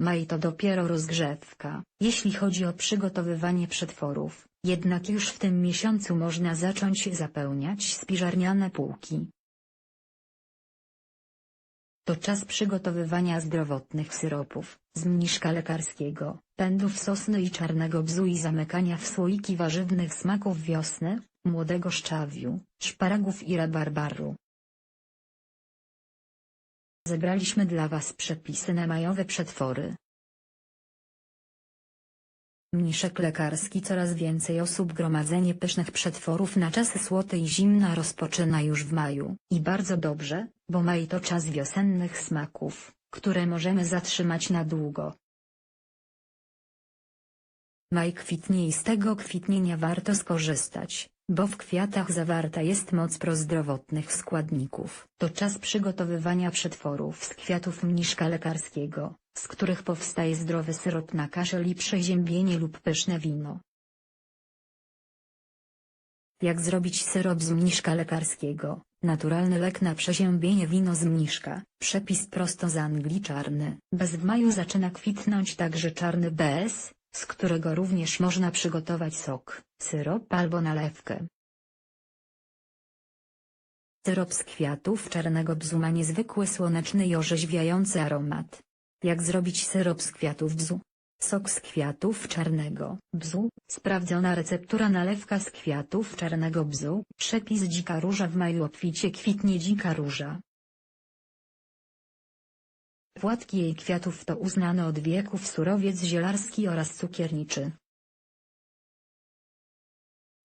Maj to dopiero rozgrzewka, jeśli chodzi o przygotowywanie przetworów, jednak już w tym miesiącu można zacząć zapełniać spiżarniane półki. To czas przygotowywania zdrowotnych syropów, z mniszka lekarskiego, pędów sosny i czarnego bzu i zamykania w słoiki warzywnych smaków wiosny, młodego szczawiu, szparagów i rabarbaru. Zebraliśmy dla Was przepisy na majowe przetwory. Mniszek lekarski Coraz więcej osób gromadzenie pysznych przetworów na czasy słoty i zimna rozpoczyna już w maju. I bardzo dobrze, bo maj to czas wiosennych smaków, które możemy zatrzymać na długo. Maj kwitnie i z tego kwitnienia warto skorzystać, bo w kwiatach zawarta jest moc prozdrowotnych składników. To czas przygotowywania przetworów z kwiatów mniszka lekarskiego, z których powstaje zdrowy syrop na kaszel i przeziębienie lub pyszne wino. Jak zrobić syrop z mniszka lekarskiego? Naturalny lek na przeziębienie wino z mniszka. Przepis prosto z Anglii czarny. Bez w maju zaczyna kwitnąć także czarny bez, z którego również można przygotować sok, syrop albo nalewkę. Syrop z kwiatów czarnego bzu ma niezwykły słoneczny i orzeźwiający aromat. Jak zrobić syrop z kwiatów bzu? Sok z kwiatów czarnego bzu, sprawdzona receptura nalewka z kwiatów czarnego bzu, przepis dzika róża w maju obficie kwitnie dzika róża. Płatki jej kwiatów to uznany od wieków surowiec zielarski oraz cukierniczy.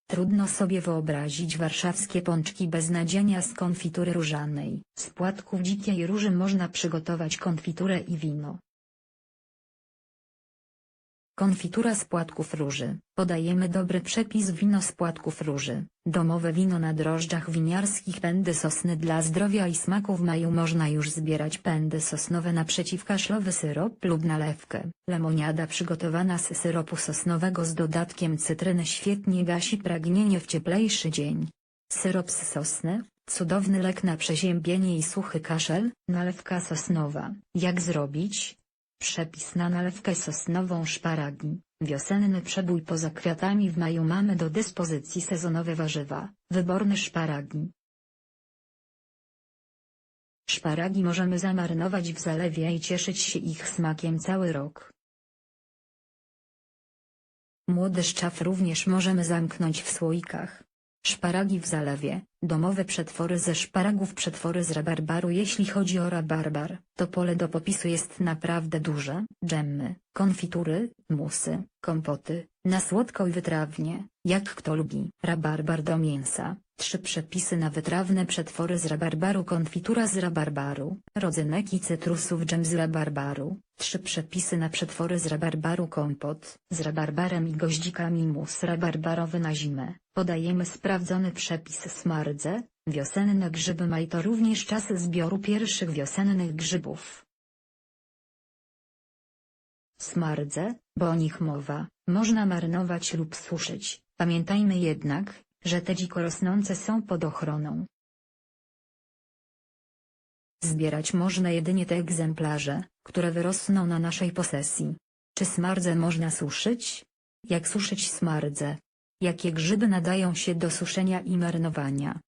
Trudno sobie wyobrazić warszawskie pączki bez nadzienia z konfitury różanej. Z płatków dzikiej róży można przygotować konfiturę i wino. Konfitura z płatków róży. Podajemy dobry przepis wino z płatków róży. Domowe wino na drożdżach winiarskich pędy sosny dla zdrowia i smaku w maju można już zbierać pędy sosnowe na przeciwkaszlowy syrop lub nalewkę. Lemoniada przygotowana z syropu sosnowego z dodatkiem cytryny świetnie gasi pragnienie w cieplejszy dzień. Syrop z sosny, cudowny lek na przeziębienie i suchy kaszel, nalewka sosnowa. Jak zrobić? Przepis na nalewkę sosnową szparagi. Wiosenny przebój poza kwiatami w maju mamy do dyspozycji sezonowe warzywa, wyborne szparagi. Szparagi możemy zamarynować w zalewie i cieszyć się ich smakiem cały rok. Młody szczaw również możemy zamknąć w słoikach. Szparagi w zalewie, domowe przetwory ze szparagów przetwory z rabarbaru. Jeśli chodzi o rabarbar, to pole do popisu jest naprawdę duże, dżemy, konfitury, musy, kompoty, na słodko i wytrawnie, jak kto lubi. Rabarbar do mięsa, trzy przepisy na wytrawne przetwory z rabarbaru. Konfitura z rabarbaru, rodzynek i cytrusów dżem z rabarbaru, trzy przepisy na przetwory z rabarbaru. Kompot, z rabarbarem i goździkami. Mus rabarbarowy na zimę. Podajemy sprawdzony przepis wiosenne grzyby maj to również czas zbioru pierwszych wiosennych grzybów. Smardze, bo o nich mowa, można marynować lub suszyć, pamiętajmy jednak, że te dziko rosnące są pod ochroną. Zbierać można jedynie te egzemplarze, które wyrosną na naszej posesji. Czy smardze można suszyć? Jak suszyć smardze? Jakie grzyby nadają się do suszenia i marynowania?